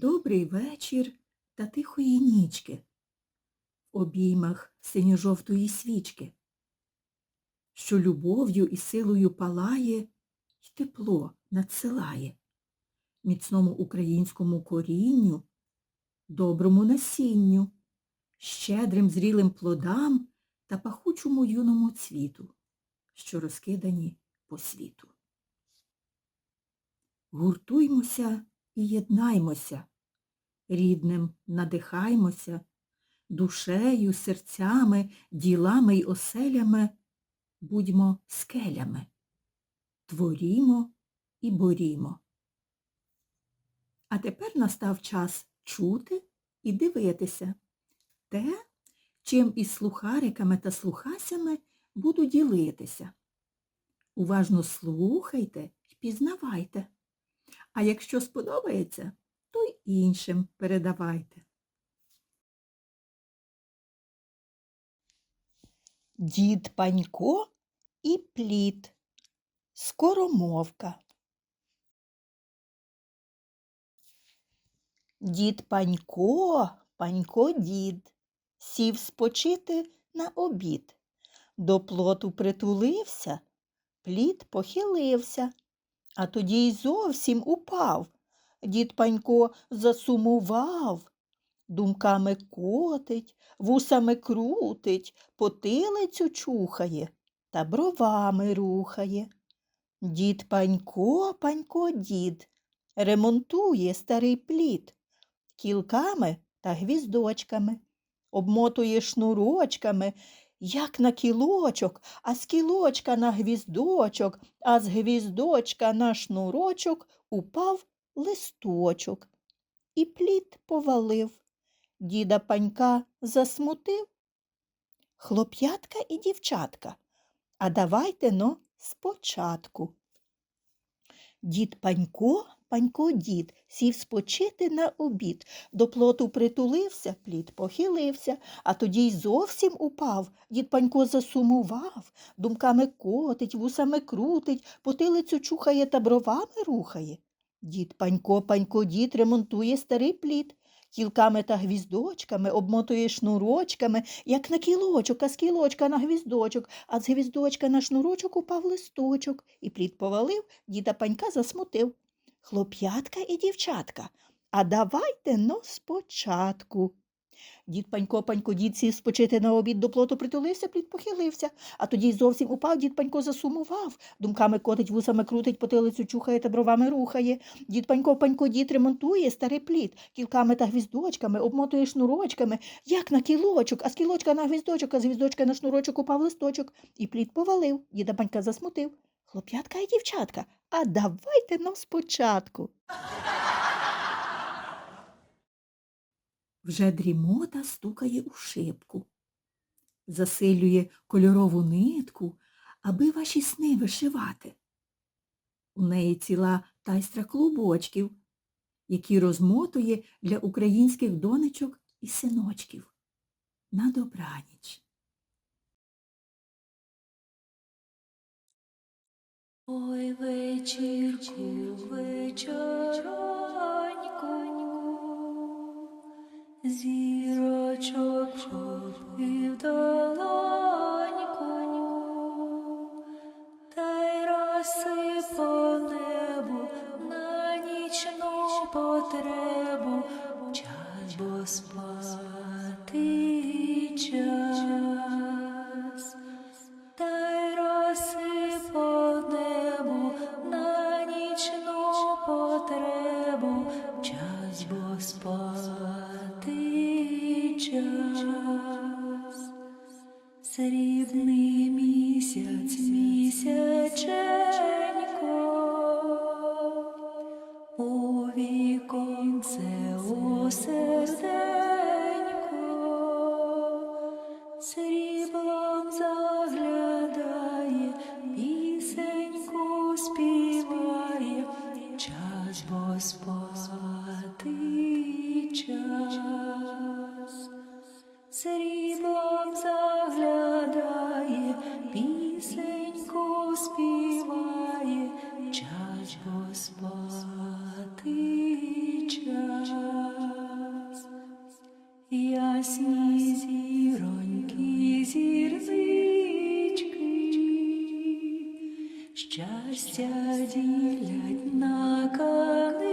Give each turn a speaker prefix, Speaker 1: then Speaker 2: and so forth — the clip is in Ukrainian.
Speaker 1: Добрий вечір та тихої нічки, в обіймах синьо-жовтої свічки, що любов'ю і силою палає й тепло надсилає. Міцному українському корінню, доброму насінню, щедрим зрілим плодам та пахучому юному цвіту, що розкидані по світу. Гуртуймося і єднаймося, рідним надихаймося, душею, серцями, ділами й оселями будьмо скелями, творімо і борімо. А тепер настав час чути і дивитися те, чим із слухариками та слухасями буду ділитися. Уважно слухайте і пізнавайте. А якщо сподобається, то й іншим передавайте.
Speaker 2: Дід Панько і плід. Скоромовка. Дід Панько, Панько дід, сів спочити на обід. До плоту притулився, плід похилився, а тоді й зовсім упав. Дід Панько засумував, думками котить, вусами крутить, потилицю чухає та бровами рухає. Дід Панько, Панько дід, ремонтує старий плід кілками та гвіздочками, обмотує шнурочками, як на кілочок, а з кілочка на гвіздочок, а з гвіздочка на шнурочок упав листочок. І плід повалив. Діда панька засмутив. Хлоп'ятка і дівчатка, а давайте но спочатку. Дід Панько, Панько дід, сів спочити на обід. До плоту притулився, плід похилився, а тоді й зовсім упав. Дід Панько засумував, думками котить, вусами крутить, потилицю чухає та бровами рухає. Дід Панько, Панько дід ремонтує старий плід. Кілками та гвіздочками, обмотує шнурочками, як на кілочок, а з кілочка на гвіздочок, а з гвіздочка на шнурочок упав листочок, і плід повалив, діда панька засмутив. Хлоп'ятка і дівчатка, а давайте но спочатку. Дід панько, панько, дід сів спочити на обід до плоту притулився, плід похилився, а тоді й зовсім упав, дід панько засумував, думками котить, вусами крутить, потилицю чухає та бровами рухає. Дід панько, панько, дід ремонтує старий плід, кілками та гвіздочками, обмотує шнурочками, як на кілочок, а з кілочка на гвіздочок, а з гвіздочка на шнурочок упав листочок, і плід повалив, діда панька засмутив. Хлоп'ятка і дівчатка, а давайте но спочатку.
Speaker 1: Вже дрімота стукає у шибку, засилює кольорову нитку, аби ваші сни вишивати. У неї ціла тайстра клубочків, які розмотує для українських донечок і синочків. На добраніч.
Speaker 3: Ой, вечірку, вечороньку, зірочок попив долоньку, та й роси по небу на нічну потребу, час бо спати час. Срібний місяць, місяченько, у віконце у заглядає, пісеньку співає, час бо спати час. срібом заглядає, пісеньку співає, час бо спати час, ясні зіроньки, зірнички, щастя ділять на камінь.